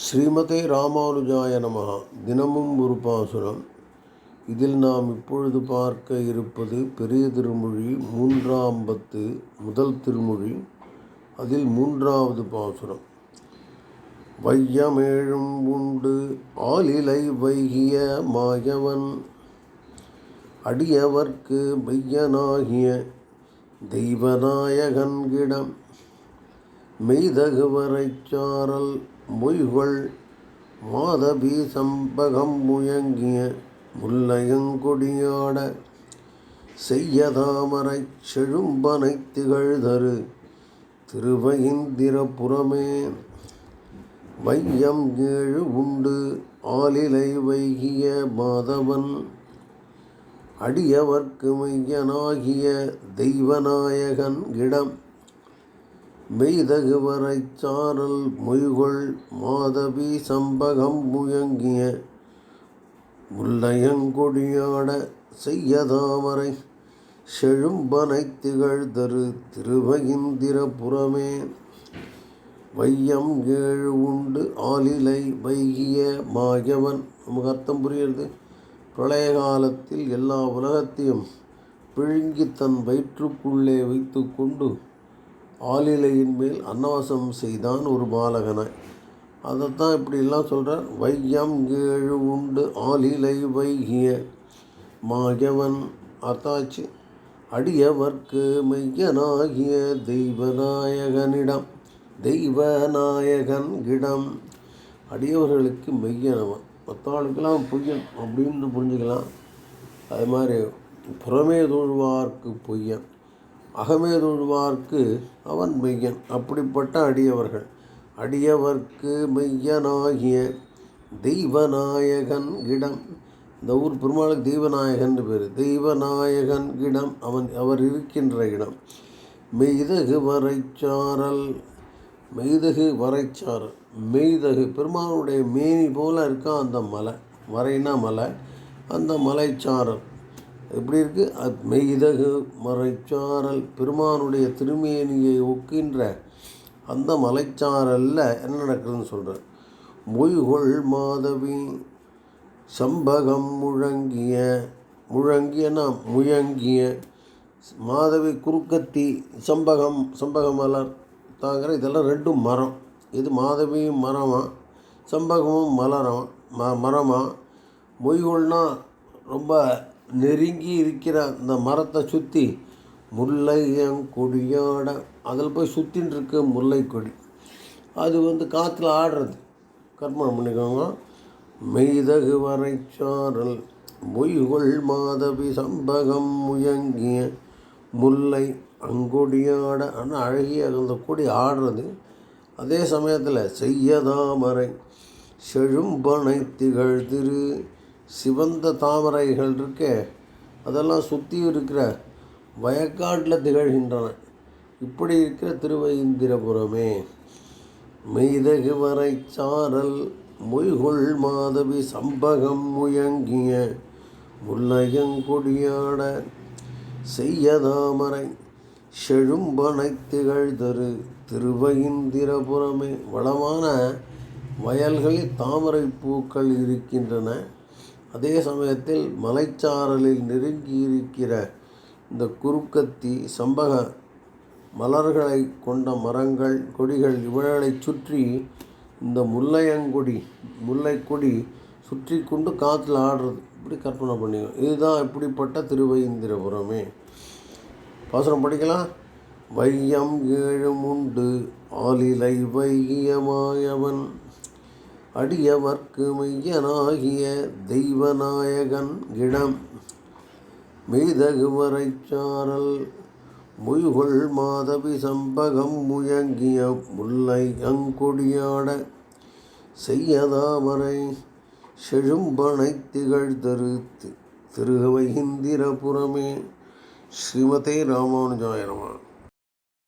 ஸ்ரீமதே ராமானுஜாய நமஹா தினமும் ஒரு பாசுரம். இதில் நாம் இப்பொழுது பார்க்க இருப்பது பெரிய திருமொழி மூன்றாம் பத்து முதல் திருமொழி. அதில் மூன்றாவது பாசுரம். வையமேழும் உண்டு ஆலிலை வைகிய மாயவன். அடியவர்க்கு மையனாகிய தெய்வநாயகன்கிடம் மெய்தகுவரைச் சாரல் மொய்கொள் மாதபி சம்பகம் முயங்கிய முல்லையங்கொடியாட செய்யதாமரை செழும்பனை திகழ்தரு திருவயிந்திரபுரமே வையம் ஏழு உண்டு ஆலிலை வைகிய மாதவன் அடியவர்க்கு மையனாகிய தெய்வநாயகன் இடம் மெய்தகுவரைச் சாரல் மொய்கொள் மாதவி சம்பகம் முயங்கிய முல்லையங்கொடியாட செய்யதாமரை செழும்பனை திகழ்தரு திருவயிந்திரபுரமே வையம் ஏழு உண்டு ஆலிலை வைகிய மாயவன். நமக்கு அர்த்தம் புரியிறது பிரளய காலத்தில் எல்லா உலகத்தையும் பிழுங்கி தன் வயிற்றுக்குள்ளே வைத்து கொண்டு ஆலிலையின் மேல் அன்னவாசம் செய்தான் ஒரு பாலகனாய் அதைத்தான் இப்படிலாம் சொல்கிறார் வையம் ஏழு உண்டு ஆலிலை வைகிய மாயவன் அர்த்தாச்சு. அடியவர்க்கு மெய்யனாகிய தெய்வநாயகனிடம் தெய்வநாயகன் இடம் அடியவர்களுக்கு மெய்யனவன். மற்றவர்களுக்கெல்லாம் பொய்யன் அப்படின்னு புரிஞ்சுக்கலாம். அது மாதிரி புறமே தொழுவார்க்கு பொய்யன். அகமேதுழ்வார்க்கு அவன் மெய்யன். அப்படிப்பட்ட அடியவர்கள். அடியவர்க்கு மெய்யனாகிய தெய்வநாயகன் இடம். இந்த ஊர் பெருமாளுக்கு தெய்வநாயகன் பேர். தெய்வநாயகன் இடம். அவன் அவர் இருக்கின்ற இடம். மெய்தகு வரைச்சாரல் மெய்தகு வரைச்சாரல் மெய்தகு. பெருமாளுடைய மேனி போல இருக்கான் அந்த மலை. வரைனா மலை. அந்த மலைச்சாரல் எப்படி இருக்குது அத் மெய்தகு மறைச்சாரல் பெருமானுடைய திருமேனியை ஒக்கின்ற அந்த மலைச்சாரலில் என்ன நடக்குதுன்னு சொல்கிறார் மொய்கொள் மாதவி சம்பகம் முழங்கிய முழங்கியனா முயங்கிய. மாதவி குறுக்கத்தி சம்பகம் சம்பக மலர் தாங்கிற இதெல்லாம் ரெண்டும் மரம். இது மாதவியும் மரமா? சம்பகமும் மலரம்? ம மரமா? மொய்கொள்னால் ரொம்ப நெருங்கி இருக்கிற அந்த மரத்தை சுற்றி முல்லையங்கொடியாட அதில் போய் சுற்றின்னு இருக்க முல்லை கொடி அது வந்து காற்றுல ஆடுறது. கற்பனை பண்ணிக்கோங்க மெய்தகு வரைச்சாரல் மொய்கொள் மாதவி சம்பகம் முயங்கிய முல்லை அங்கொடியாட ஆனால் அழகிய அந்த கொடி ஆடுறது. அதே சமயத்தில் செய்யதாமரை செழும்பனை திகழ் திரு சிவந்த தாமரைகள் இருக்கே அதெல்லாம் சுற்றி இருக்கிற வயக்காட்டில் திகழ்கின்றன. இப்படி இருக்கிற திருவயந்திரபுரமே மெய்தகு வரை சாரல் மொய்கொள் மாதவி சம்பகம் முயங்கிய முல்லையங்கொடியாட செய்யதாமரை செழும்பனை திகழ்தரு திருவைந்திரபுரமே. வளமான வயல்களில் தாமரை பூக்கள் இருக்கின்றன. அதே சமயத்தில் மலைச்சாரலில் நெருங்கியிருக்கிற இந்த குறுக்கத்தி சம்பக மலர்களை கொண்ட மரங்கள் கொடிகள் இவர்களைச் சுற்றி இந்த முல்லையங்கொடி முல்லைக்கொடி சுற்றி கொண்டு காற்றுல ஆடுறது. இப்படி கற்பனை பண்ணிக்கணும் இதுதான் இப்படிப்பட்ட திருவைந்திரபுரமே. பாசனம் படிக்கலாம். வையம் ஏழும் உண்டு. ஆலிலை வையமாயவன். அடியவர்க்கு மெய்யனாகிய தெய்வநாயகன் இடம் மெய்தகு சாரல் மொய்கொள் மாதவி சம்பகம் முயங்கிய முல்லை அங்கொடியாட செய்யதாமரை செழும்பனை திகழ்தரு திருகவைந்திரபுரமே ஸ்ரீமதே ராமானுஜாய